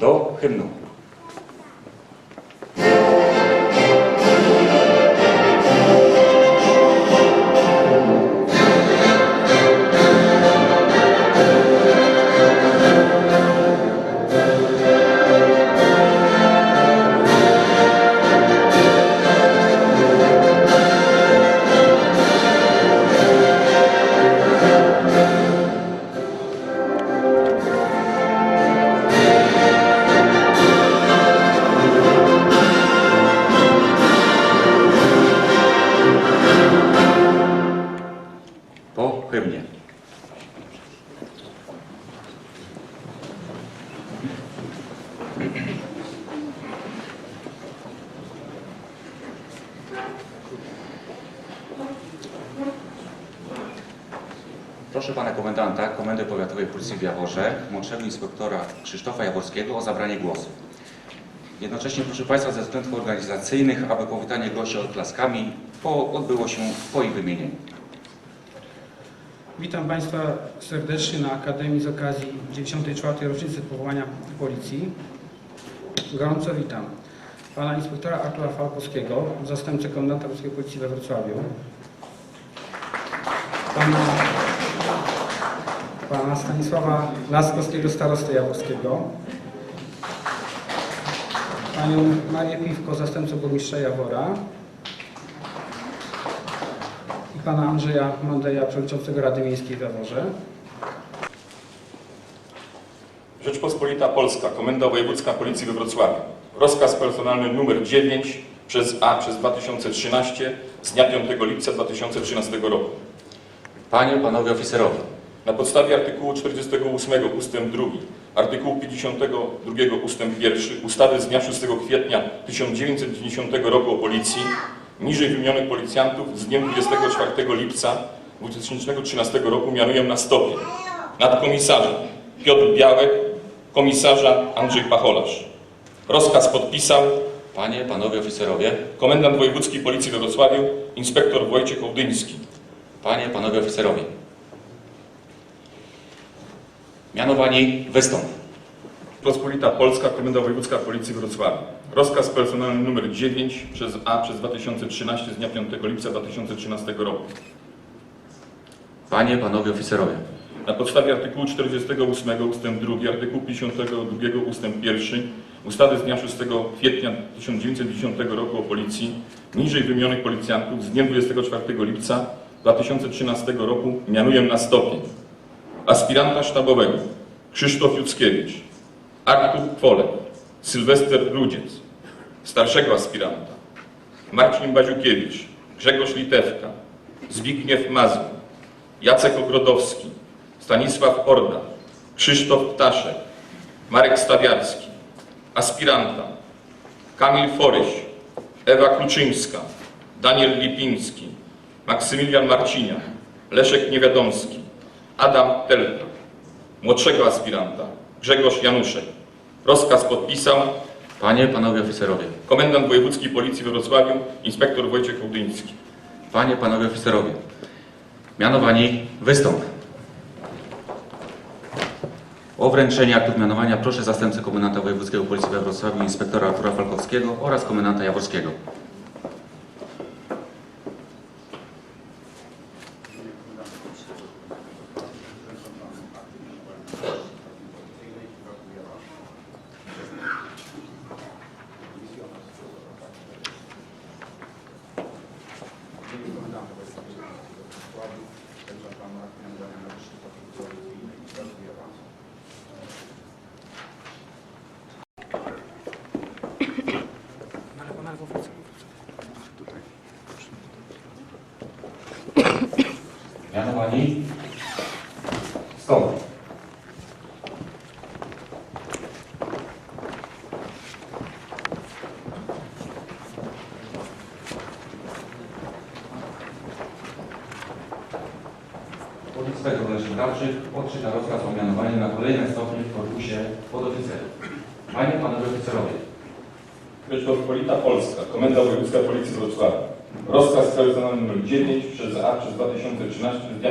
do hymnu. Proszę pana komendanta Komendy Powiatowej Policji w Jaworze, młodszego inspektora Krzysztofa Jaworskiego o zabranie głosu. Jednocześnie proszę Państwa ze względów organizacyjnych, aby powitanie gości odklaskami po, odbyło się po ich wymienieniu. Witam Państwa serdecznie na Akademii z okazji 94. rocznicy powołania Policji. Gorąco witam Pana Inspektora Artura Falkowskiego, zastępcę Komendanta Polskiej Policji we Wrocławiu. Pana, pana Stanisława Laskowskiego, Starostę Jaworskiego. Panią Marię Piwko, zastępcę burmistrza Jawora. I pana Andrzeja Mandeja, przewodniczącego Rady Miejskiej w Jaworze. Rzeczpospolita Polska, Komenda Wojewódzka Policji we Wrocławiu. Rozkaz personalny numer 9 przez A przez 2013 z dnia 5 lipca 2013 roku. Panie, Panowie Oficerowie, Na podstawie artykułu 48 ust. 2, artykułu 52 ust. 1 ustawy z dnia 6 kwietnia 1990 roku o Policji, niżej wymienionych policjantów z dniem 24 lipca 2013 roku mianuję na stopień nadkomisarza Piotr Białek, komisarza Andrzej Pacholarz. Rozkaz podpisał Panie, Panowie Oficerowie, komendant wojewódzki Policji we Wrocławiu, inspektor Wojciech Ołdyński. Panie, Panowie Oficerowie. Mianowani wystąp. Rzeczpospolita Polska, Komenda Wojewódzka Policji Wrocławiu. Rozkaz personalny numer 9 przez A przez 2013 z dnia 5 lipca 2013 roku. Panie, Panowie Oficerowie. Na podstawie artykułu 48 ust. 2, artykułu 52 ust. 1 ustawy z dnia 6 kwietnia 1910 roku o Policji, niżej wymienionych policjantów z dniem 24 lipca 2013 roku mianuję na stopień. Aspiranta sztabowego Krzysztof Juckiewicz, Artur Kwolek, Sylwester Rudziec, starszego aspiranta Marcin Baziukiewicz, Grzegorz Litewka, Zbigniew Mazur, Jacek Ogrodowski, Stanisław Orda, Krzysztof Ptaszek, Marek Stawiarski, aspiranta Kamil Foryś, Ewa Kluczyńska, Daniel Lipiński, Maksymilian Marciniak, Leszek Niewiadomski, Adam Telka, młodszego aspiranta Grzegorz Januszek. Rozkaz podpisał Panie, Panowie Oficerowie. komendant wojewódzki Policji we Wrocławiu, inspektor Wojciech Ołdyński. Panie, Panowie Oficerowie. Mianowani wystąp. O wręczenie aktów mianowania proszę zastępcę komendanta wojewódzkiego Policji we Wrocławiu, inspektora Artura Falkowskiego oraz komendanta Jaworskiego. Mianowani stąd. Policja Leszek Dawczyk otrzyma rozkaz o mianowaniu na kolejne stopnie w korpusie podoficerów. Panie, Panowie Oficerowie. Rzeczpospolita Polska, Komenda Wojewódzka Policji w Wrocławiu. Rozkaz personalny nr 9 przez A przez 2013 z dnia